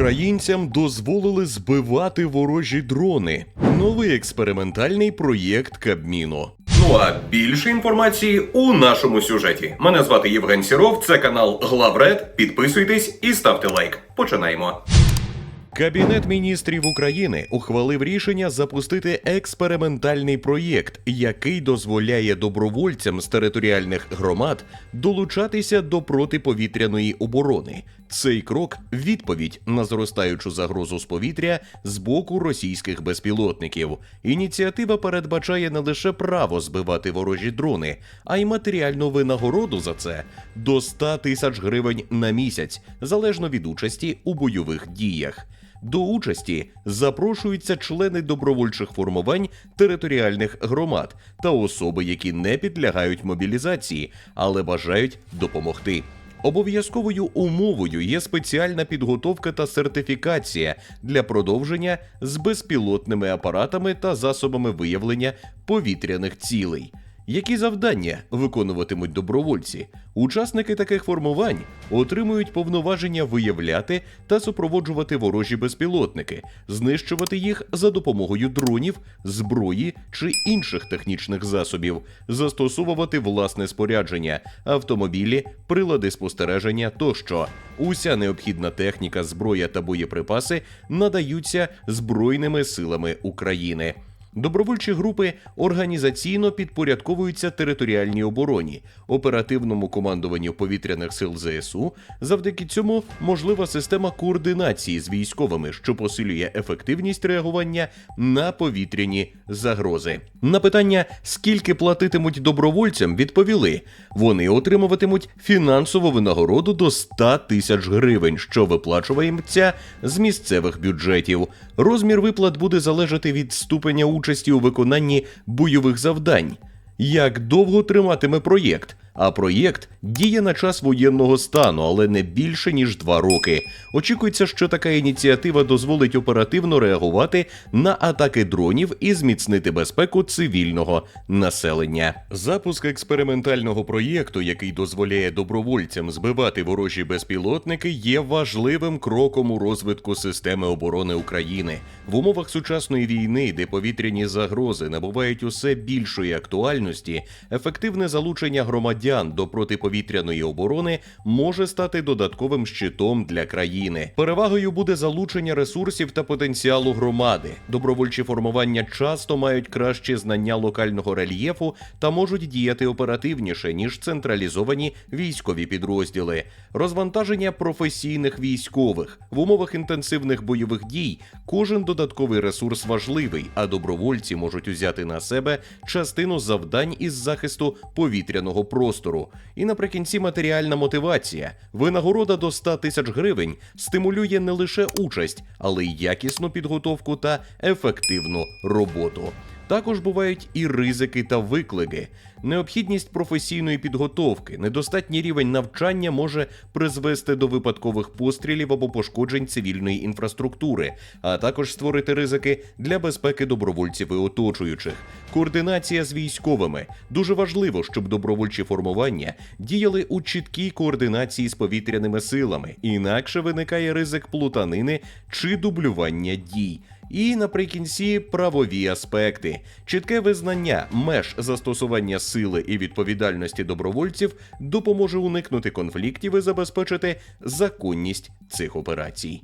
Українцям дозволили збивати ворожі дрони. Новий експериментальний проєкт Кабміну. Ну а більше інформації у нашому сюжеті. Мене звати Євген Сіров, це канал Главред. Підписуйтесь і ставте лайк. Починаємо. Кабінет міністрів України ухвалив рішення запустити експериментальний проєкт, який дозволяє добровольцям з територіальних громад долучатися до протиповітряної оборони. Цей крок відповідь на зростаючу загрозу з повітря з боку російських безпілотників. Ініціатива передбачає не лише право збивати ворожі дрони, а й матеріальну винагороду за це до 100 тисяч гривень на місяць, залежно від участі у бойових діях. До участі запрошуються члени добровольчих формувань територіальних громад та особи, які не підлягають мобілізації, але бажають допомогти. Обов'язковою умовою є спеціальна підготовка та сертифікація для продовження з безпілотними апаратами та засобами виявлення повітряних цілей. Які завдання виконуватимуть добровольці? Учасники таких формувань отримують повноваження виявляти та супроводжувати ворожі безпілотники, знищувати їх за допомогою дронів, зброї чи інших технічних засобів, застосовувати власне спорядження, автомобілі, прилади спостереження тощо. Уся необхідна техніка, зброя та боєприпаси надаються Збройними силами України. Добровольчі групи організаційно підпорядковуються територіальній обороні, оперативному командуванню повітряних сил ЗСУ. Завдяки цьому можлива система координації з військовими, що посилює ефективність реагування на повітряні загрози. На питання, скільки платитимуть добровольцям, відповіли: вони отримуватимуть фінансову винагороду до 100 тисяч гривень, що виплачуватиметься з місцевих бюджетів. Розмір виплат буде залежати від ступеня участі у виконанні бойових завдань. Як довго триматиме проєкт? А проєкт діє на час воєнного стану, але не більше ніж два роки. Очікується, що така ініціатива дозволить оперативно реагувати на атаки дронів і зміцнити безпеку цивільного населення. Запуск експериментального проєкту, який дозволяє добровольцям збивати ворожі безпілотники, є важливим кроком у розвитку системи оборони України в умовах сучасної війни, де повітряні загрози набувають усе більшої актуальності. Ефективне залучення громадян до протиповітряної оборони може стати додатковим щитом для країни. Перевагою буде залучення ресурсів та потенціалу громади. Добровольчі формування часто мають кращі знання локального рельєфу та можуть діяти оперативніше ніж централізовані військові підрозділи. Розвантаження професійних військових в умовах інтенсивних бойових дій кожен додатковий ресурс важливий, а добровольці можуть узяти на себе частину завдань із захисту повітряного простору. І наприкінці матеріальна мотивація. Винагорода до 100 тисяч гривень стимулює не лише участь, але й якісну підготовку та ефективну роботу. Також бувають і ризики та виклики. Необхідність професійної підготовки, недостатній рівень навчання може призвести до випадкових пострілів або пошкоджень цивільної інфраструктури, а також створити ризики для безпеки добровольців і оточуючих. Координація з військовими дуже важливо, щоб добровольчі формування діяли у чіткій координації з повітряними силами, інакше виникає ризик плутанини чи дублювання дій. І наприкінці правові аспекти, чітке визнання меж застосування сили і відповідальності добровольців допоможе уникнути конфліктів і забезпечити законність цих операцій.